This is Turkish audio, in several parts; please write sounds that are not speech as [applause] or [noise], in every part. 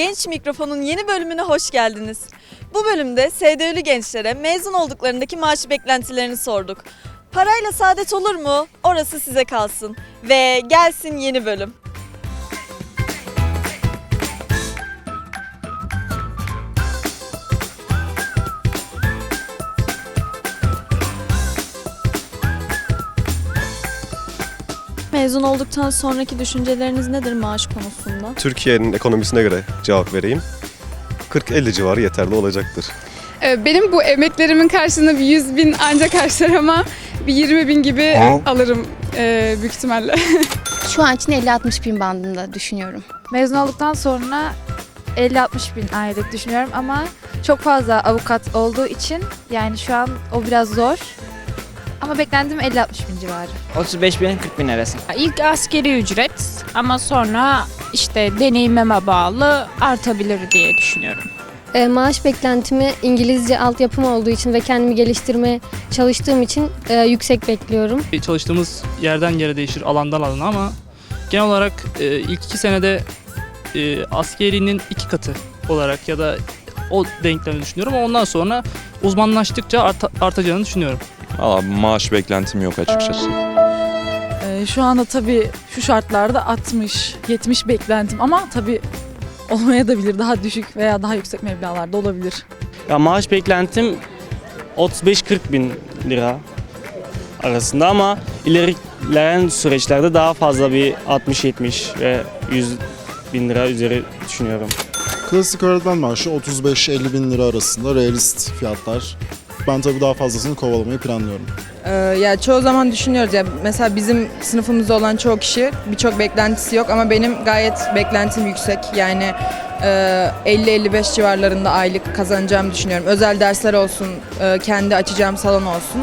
Genç Mikrofon'un yeni bölümüne hoş geldiniz. Bu bölümde SDÖ'lü gençlere mezun olduklarındaki maaş beklentilerini sorduk. Parayla saadet olur mu? Orası size kalsın. Ve gelsin yeni bölüm. Mezun olduktan sonraki düşünceleriniz nedir maaş konusunda? Türkiye'nin ekonomisine göre cevap vereyim. 40-50 civarı yeterli olacaktır. Ee, Benim bu emeklerimin karşılığında bir 100 bin ancak karşılar ama bir 20 bin gibi alırım e, büyük ihtimalle. [laughs] Şu an için 50-60 bin bandında düşünüyorum. Mezun olduktan sonra 50-60 bin aylık düşünüyorum ama çok fazla avukat olduğu için yani şu an o biraz zor. Ama beklentim 50-60 bin civarı. 35 bin 40 bin arası. İlk askeri ücret ama sonra işte deneyimime bağlı artabilir diye düşünüyorum. E, maaş beklentimi İngilizce altyapım olduğu için ve kendimi geliştirmeye çalıştığım için e, yüksek bekliyorum. Çalıştığımız yerden yere değişir, alandan alana ama genel olarak e, ilk iki senede e, askerinin iki katı olarak ya da o denklemi düşünüyorum ondan sonra uzmanlaştıkça arta- artacağını düşünüyorum. Valla maaş beklentim yok açıkçası. Ee, şu anda tabii şu şartlarda 60-70 beklentim ama tabii olmaya da bilir. Daha düşük veya daha yüksek meblağlarda olabilir. Ya maaş beklentim 35-40 bin lira arasında ama ilerleyen süreçlerde daha fazla bir 60-70 ve 100 bin lira üzeri düşünüyorum. Klasik öğretmen maaşı 35-50 bin lira arasında realist fiyatlar. Ben tabii daha fazlasını kovalamayı planlıyorum. Ee, ya çoğu zaman düşünüyoruz ya mesela bizim sınıfımızda olan çoğu kişi birçok beklentisi yok ama benim gayet beklentim yüksek. Yani e, 50-55 civarlarında aylık kazanacağımı düşünüyorum. Özel dersler olsun, e, kendi açacağım salon olsun.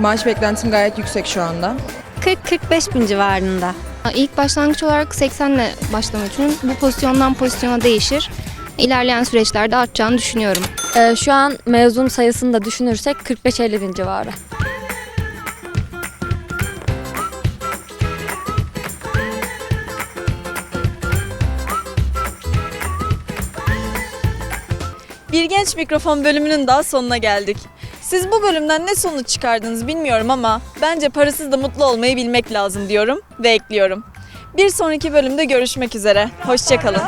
Maaş beklentim gayet yüksek şu anda. 40-45 bin civarında. İlk başlangıç olarak 80 ile başlamayı düşünüyorum. Bu pozisyondan pozisyona değişir. İlerleyen süreçlerde artacağını düşünüyorum. E, şu an mezun sayısını da düşünürsek 45-50 bin civarı. Bir Genç Mikrofon bölümünün daha sonuna geldik. Siz bu bölümden ne sonuç çıkardınız bilmiyorum ama bence parasız da mutlu olmayı bilmek lazım diyorum ve ekliyorum. Bir sonraki bölümde görüşmek üzere. Hoşçakalın.